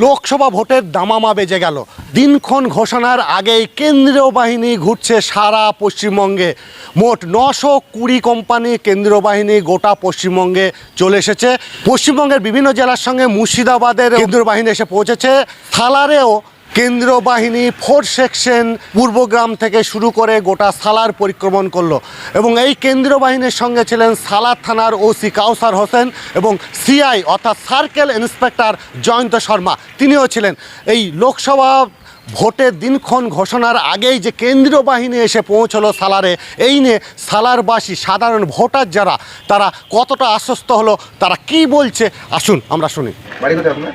লোকসভা ভোটের দামামা বেজে গেল। দিনক্ষণ ঘোষণার আগেই কেন্দ্রীয় বাহিনী ঘুরছে সারা পশ্চিমবঙ্গে। মোট নশো কুড়ি কোম্পানি কেন্দ্রীয় বাহিনী গোটা পশ্চিমবঙ্গে চলে এসেছে। পশ্চিমবঙ্গের বিভিন্ন জেলার সঙ্গে মুর্শিদাবাদের কেন্দ্রীয় বাহিনী এসে পৌঁছেছে। সালারেও কেন্দ্রীয় বাহিনী ফোর সেকশন পূর্বগ্রাম থেকে শুরু করে গোটা সালার পরিক্রমণ করল এবং এই কেন্দ্রীয় বাহিনীর সঙ্গে ছিলেন সালার থানার ওসি কাউসার হোসেন এবং সিআই অর্থাৎ সার্কেল ইন্সপেক্টর জয়ন্ত শর্মা। তিনিও ছিলেন। এই লোকসভা ভোটের দিনক্ষণ ঘোষণার আগেই যে কেন্দ্রীয় বাহিনী এসে পৌঁছলো সালারে এই নিয়ে সালারবাসী সাধারণ ভোটার যারা তারা কতটা আশ্বস্ত হলো তারা কি বলছে? আসুন আমরা শুনি। বাড়ি কোথায় আপনার?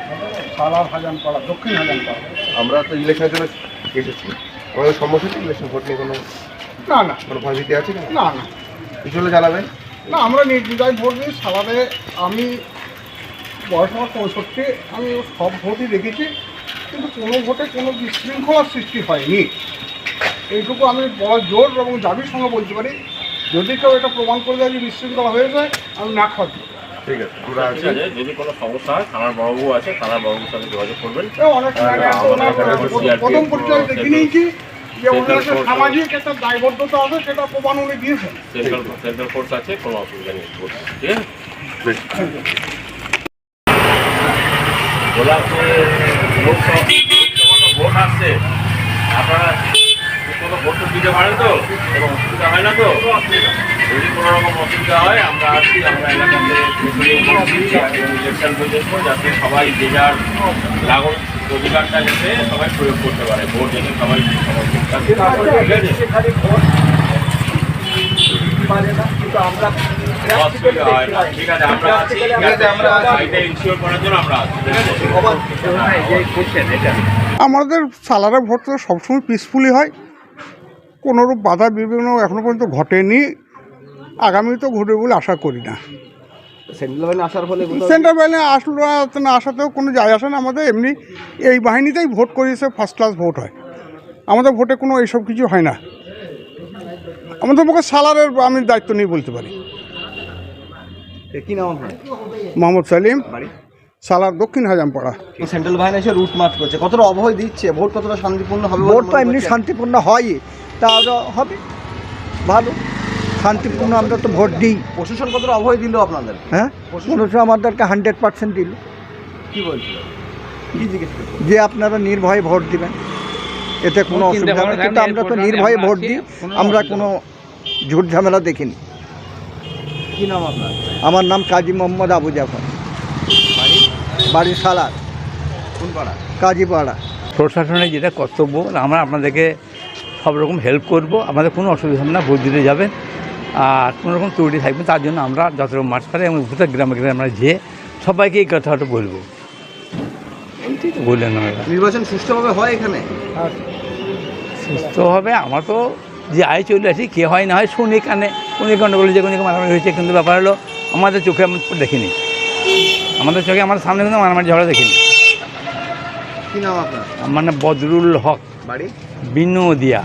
সালার হাজান পাড়া দক্ষিণ হাজান পাড়া আমরা তো ইলেকশনের জন্য এসেছি। আমাদের সমস্যা হচ্ছে ইলেকশন ভোট নিয়ে কোনো না না। কোনো ভয় ভীতি আছে কি না না। কিছু হলে জানাবেন? না আমরা নির্দ্বিধায় ভোট দিই সালারে আমি বয়স আমার পঁয়ষট্টি আমি সব ভোটই দেখেছি কিন্তু কোনো ভোটে কোনো বিশৃঙ্খলার সৃষ্টি হয়নি। এইটুকু আমি বড় জোর এবং দাবির সঙ্গে বলতে পারি যদি কেউ এটা প্রমাণ করে দেয় যে বিশৃঙ্খলা হয়ে যায় আমি না খাওয়া ঠিক আছে। আমরা আছি যদি কোনো সমস্যা হয় থানার বাবু আছে থানার বাবুর সাথে যোগাযোগ করবেন। অনেক আগে একটা ওনার প্রথম পরিচয় দেখে নিয়েছি যে ওনার একটা সামাজিক একটা দায়বদ্ধতা আছে সেটা প্রমাণ উনি দিয়েছেন। সেন্ট্রাল সেন্ট্রাল ফোর্স আছে কোনো অসুবিধা নেই। ঠিক আছে? ভোট আসছে আপনারা কোনো ভোট দিতে পারেন তো? এবং অসুবিধা হয় না তো? যদি কোনো রকম অসুবিধা হয় আমরা আছি আমরা এলাকাতে ইলেকশন পর্যন্ত যাতে সবাই যে যার অধিকারটা যাতে সবাই প্রয়োগ করতে পারে। ভোট যাতে সবাই সবাই ঠিক আছে? অসুবিধা হয় না। ঠিক আছে আমরা আছি আমরা এটা ইনশিওর করার জন্য আমরা আছি। ঠিক আছে আমাদের সালারা ভোট তো সবসময় পিসফুলি হয়। কোনোরূপ বাধা বিঘ্ন এখনও পর্যন্ত ঘটেনি। আগামী তো ঘটবে বলে আশা করি না। সেন্ট্রাল বাহিনী আসার ফলে সেন্ট্রাল বাহিনী আসলো না আসাতেও কোনো যায় আসে না। আমাদের এমনি এই বাহিনীতেই ভোট করিয়েছে ফার্স্ট ক্লাস ভোট হয়। আমাদের ভোটে কোনো এইসব কিছু হয় না। আমাদের পক্ষে সালারের আমি দায়িত্ব নিয়ে বলতে পারি। কি নাম মোহাম্মদ সালিম। সালার দক্ষিণ হাজামপাড়া। সেন্ট্রাল বাহিনী এসে রুট মার্চ করছে। কতটা অবহেই দিচ্ছে? ভোট কতটা শান্তিপূর্ণ হবে বলে ভোট তো এমনি শান্তিপূর্ণ হয়ই। তা হবে। ভালো। শান্তিপূর্ণ আমরা তো ভোট দিই। প্রশাসন কতটা অভয় দিল আপনাদের? হ্যাঁ? মানুষ আমাদেরকে হান্ড্রেড পার্সেন্ট দিল। কি বলছিল? যে আপনারা নির্ভয়ে ভোট দিবেন। এতে কোনো অসুবিধা নেই। কিন্তু আমরা তো নির্ভয়ে ভোট দিই। আমরা কোনো ঝুট ঝামেলা দেখিনি। কি নাম আপনার? আমার নাম কাজী মোহাম্মদ আবু জাফর। বাড়ি? বাড়ি সালার কোন পাড়া? কাজীপাড়া প্রশাসনের যেটা কর্তব্য আমরা আপনাদেরকে সব রকম হেল্প করব। আমাদের কোনো অসুবিধা হবে না। ভোট দিতে যাবেন। আর কোনো রকম ত্রুটি থাকবে তার জন্য আমরা যত রকম মাঠ পারে এবং প্রত্যেক গ্রামে গ্রামে আমরা যেয়ে সবাইকে এই কথাটা বলব। এইটাই তো বললেন নির্বাচন সুষ্ঠুভাবে হয় এখানে? সুস্থ হবে আমরা তো যে আয় চলে আসি কে হয় না হয় শুনি কানে উনি গণ্ডগোল যে কোনো মারামারি হয়েছে কিন্তু ব্যাপার হলো আমাদের চোখে আমরা দেখিনি। আমাদের চোখে আমার সামনে কিন্তু মারামারি ঝগড়া দেখিনি। কি নাম আপনার? আমার নাম বদরুল হক। বাড়ি? বিনোদিয়া